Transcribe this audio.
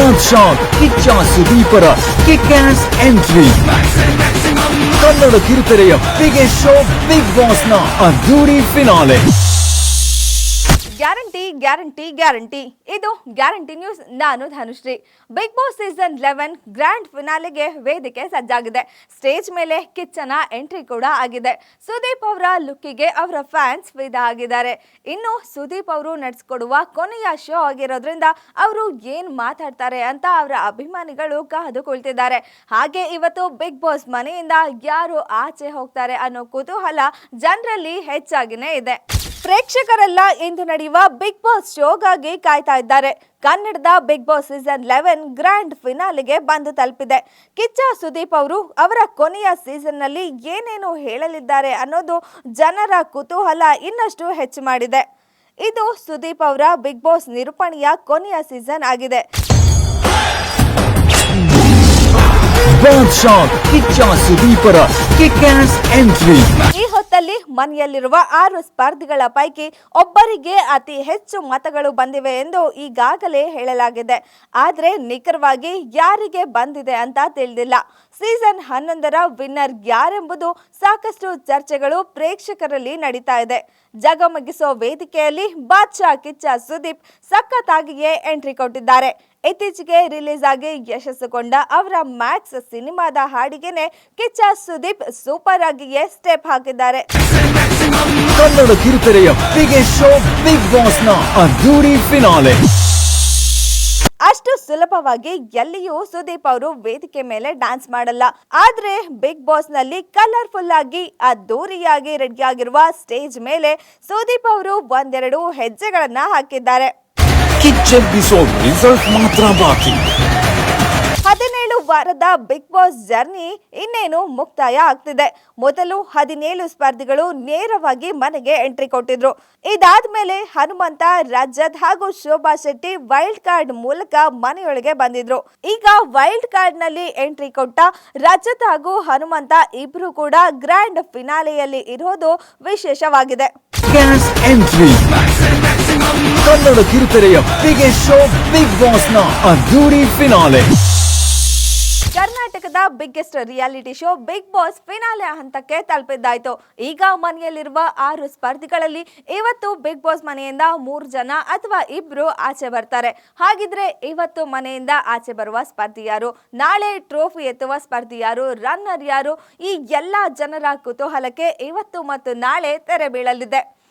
ಬಾದ್ಶಾ ಕಿಚ್ಚ ಸುದೀಪರ kick ass entry Kannada ಕಿರುತೆರೆಯ biggest show Bigg ಬಾಸ್ನ ಅದ್ದೂರಿ ಫಿನಾಲೆ ಗ್ಯಾರಂಟಿ ಗ್ಯಾರಂಟಿ ಗ್ಯಾರಂಟಿ. ಇದು ಗ್ಯಾರಂಟಿ ನ್ಯೂಸ್. ನಾನು Dhanushree. Bigg Boss season eleven grand ಫಿನಾಲೆಗೆ ವೇದಿಕೆ ಸಜ್ಜಾಗಿದೆ. ಸ್ಟೇಜ್ ಮೇಲೆ ಕಿಚ್ಚನ ಎಂಟ್ರಿ ಕೂಡ ಆಗಿದೆ. ಸುದೀಪ್ ಅವರ ಲುಕ್ಕಿಗೆ ಅವರ ಫ್ಯಾನ್ಸ್ ಫಿದಾ ಆಗಿದ್ದಾರೆ ಇನ್ನು ಸುದೀಪ್ ಅವರು ನಡೆಸ್ಕೊಡುವ ಕೊನೆಯ ಶೋ ಆಗಿರೋದ್ರಿಂದ ಅವರು ಏನ್ ಮಾತಾಡ್ತಾರೆ ಅಂತ ಅವರ ಅಭಿಮಾನಿಗಳು ಕಾದು ಕುಳಿತಿದ್ದಾರೆ ಹಾಗೆ ಇವತ್ತು ಬಿಗ್ ಬಾಸ್ ಮನೆಯಿಂದ ಯಾರು ಆಚೆ ಹೋಗ್ತಾರೆ ಅನ್ನೋ ಕುತೂಹಲ ಜನರಲ್ಲಿ ಹೆಚ್ಚಾಗಿನೇ ಇದೆ. ಪ್ರೇಕ್ಷಕರೆಲ್ಲ ಇಂದು ನಡೆಯುವ ಬಿಗ್ ಬಾಸ್ ಶೋಗಾಗಿ ಕಾಯ್ತಾ ಇದ್ದಾರೆ. ಕನ್ನಡದ Bigg Boss season eleven grand ಫಿನಾಲೆಗೆ ಬಂದು ತಲುಪಿದೆ. ಕಿಚ್ಚ ಸುದೀಪ್ ಅವರು ಅವರ ಕೊನೆಯ ಸೀಸನ್ನಲ್ಲಿ ಏನೇನು ಹೇಳಲಿದ್ದಾರೆ ಅನ್ನೋದು ಜನರ ಕುತೂಹಲ ಇನ್ನಷ್ಟು ಹೆಚ್ಚು ಮಾಡಿದೆ. ಇದು ಸುದೀಪ್ ಅವರ ಬಿಗ್ ಬಾಸ್ ನಿರೂಪಣೆಯ ಕೊನೆಯ ಸೀಸನ್ ಆಗಿದೆ. ಸುದೀಪರ ಎಂಟ್ರಿ ಹೊತ್ತಲ್ಲಿ ಮನೆಯಲ್ಲಿರುವ ಆರು ಸ್ಪರ್ಧಿಗಳ ಪೈಕಿ ಒಬ್ಬರಿಗೆ ಅತಿ ಹೆಚ್ಚು ಮತಗಳು ಬಂದಿವೆ ಎಂದು ಈಗಾಗಲೇ ಹೇಳಲಾಗಿದೆ. ಆದರೆ ನಿಖರವಾಗಿ ಯಾರಿಗೆ ಬಂದಿದೆ ಅಂತ ತಿಳಿದಿಲ್ಲ. ಸೀಸನ್ ಹನ್ನೊಂದರ ವಿನ್ನರ್ ಯಾರೆಂಬುದು ಸಾಕಷ್ಟು ಚರ್ಚೆಗಳು ಪ್ರೇಕ್ಷಕರಲ್ಲಿ ನಡೀತಾ ಇದೆ. ಜಗಮಗಿಸೋ ವೇದಿಕೆಯಲ್ಲಿ ಬಾದ್ಶಾ ಕಿಚ್ಚ ಸುದೀಪ್ ಸಖತ್ತಾಗಿಯೇ ಎಂಟ್ರಿ ಕೊಟ್ಟಿದ್ದಾರೆ. ಇತ್ತೀಚೆಗೆ ರಿಲೀಸ್ ಆಗಿ ಯಶಸ್ಸುಗೊಂಡ ಅವರ ಮ್ಯಾಕ್ಸ್ ಸಿನಿಮಾದ ಹಾಡಿಗೆನೆ ಕಿಚ್ಚ ಸುದೀಪ್ ಸೂಪರ್ ಆಗಿಯೇ ಸ್ಟೆಪ್ ಹಾಕಿದ್ದಾರೆ. ಕನ್ನಡ ಕಿರುತೆರೆಯ ಬಿಗ್ಗೆಸ್ಟ್ ಶೋ ಬಿಗ್ ಬಾಸ್ನ ಅದ್ದೂರಿ ಫಿನಾಲೆ. ಅಷ್ಟು ಸುಲಭವಾಗಿ ಎಲ್ಲಿಯೂ ಸುದೀಪ್ ಅವರು ವೇದಿಕೆ ಮೇಲೆ ಡ್ಯಾನ್ಸ್ ಮಾಡಲ್ಲ. ಆದ್ರೆ ಬಿಗ್ ಬಾಸ್ನಲ್ಲಿ ಕಲರ್ಫುಲ್ ಆಗಿ ಅದ್ದೂರಿಯಾಗಿ ರೆಡಿಯಾಗಿರುವ ಸ್ಟೇಜ್ ಮೇಲೆ ಸುದೀಪ್ ಅವರು ಒಂದೆರಡು ಹೆಜ್ಜೆಗಳನ್ನ ಹಾಕಿದ್ದಾರೆ. ರಿಸಲ್ಟ್ ಮಾತ್ರ ಬಾಕಿ. ಹದಿನೇಳು ವಾರದ ಬಿಗ್ ಬಾಸ್ ಜರ್ನಿ ಇನ್ನೇನು ಮುಕ್ತಾಯ ಆಗ್ತಿದೆ. ಮೊದಲು ಹದಿನೇಳು ಸ್ಪರ್ಧಿಗಳು ನೇರವಾಗಿ ಮನೆಗೆ ಎಂಟ್ರಿ ಕೊಟ್ಟಿದ್ರು. ಇದಾದ ಮೇಲೆ ಹನುಮಂತ ರಜತ್ ಹಾಗೂ ಶೋಭಾ ಶೆಟ್ಟಿ ವೈಲ್ಡ್ ಕಾರ್ಡ್ ಮೂಲಕ ಮನೆಯೊಳಗೆ ಬಂದಿದ್ರು. ಈಗ ವೈಲ್ಡ್ ಕಾರ್ಡ್ನಲ್ಲಿ ಎಂಟ್ರಿ ಕೊಟ್ಟ ರಜತ್ ಹಾಗೂ ಹನುಮಂತ ಇಬ್ರು ಕೂಡ ಗ್ರ್ಯಾಂಡ್ ಫಿನಾಲೆಯಲ್ಲಿ ಇರೋದು ವಿಶೇಷವಾಗಿದೆ. ಕನ್ನಡ ಕಿರುತೆರೆಯ ಬಿಗ್ಗೆಸ್ಟ್ ಶೋ, ಬಿಗ್ ಬಾಸ್ನ ಅದ್ದೂರಿ ಫಿನಾಲೆ. ಕರ್ನಾಟಕದ biggest reality show, Bigg Boss finale ಹಂತಕ್ಕೆ ತಲುಪಿದ್ದಾಯಿತು. ಈಗ ಮನೆಯಲ್ಲಿರುವ ಆರು ಸ್ಪರ್ಧಿಗಳಲ್ಲಿ ಇವತ್ತು ಬಿಗ್ ಬಾಸ್ ಮನೆಯಿಂದ ಮೂರು ಜನ ಅಥವಾ ಇಬ್ರು ಆಚೆ ಬರ್ತಾರೆ. ಹಾಗಿದ್ರೆ ಇವತ್ತು ಮನೆಯಿಂದ ಆಚೆ ಬರುವ ಸ್ಪರ್ಧಿ ಯಾರು ನಾಳೆ ಟ್ರೋಫಿ ಎತ್ತುವ ಸ್ಪರ್ಧಿ ಯಾರು ರನ್ನರ್ ಯಾರು, ಈ ಎಲ್ಲ ಜನರ ಕುತೂಹಲಕ್ಕೆ ಇವತ್ತು ಮತ್ತು ನಾಳೆ ತೆರೆ ಬೀಳಲಿದೆ.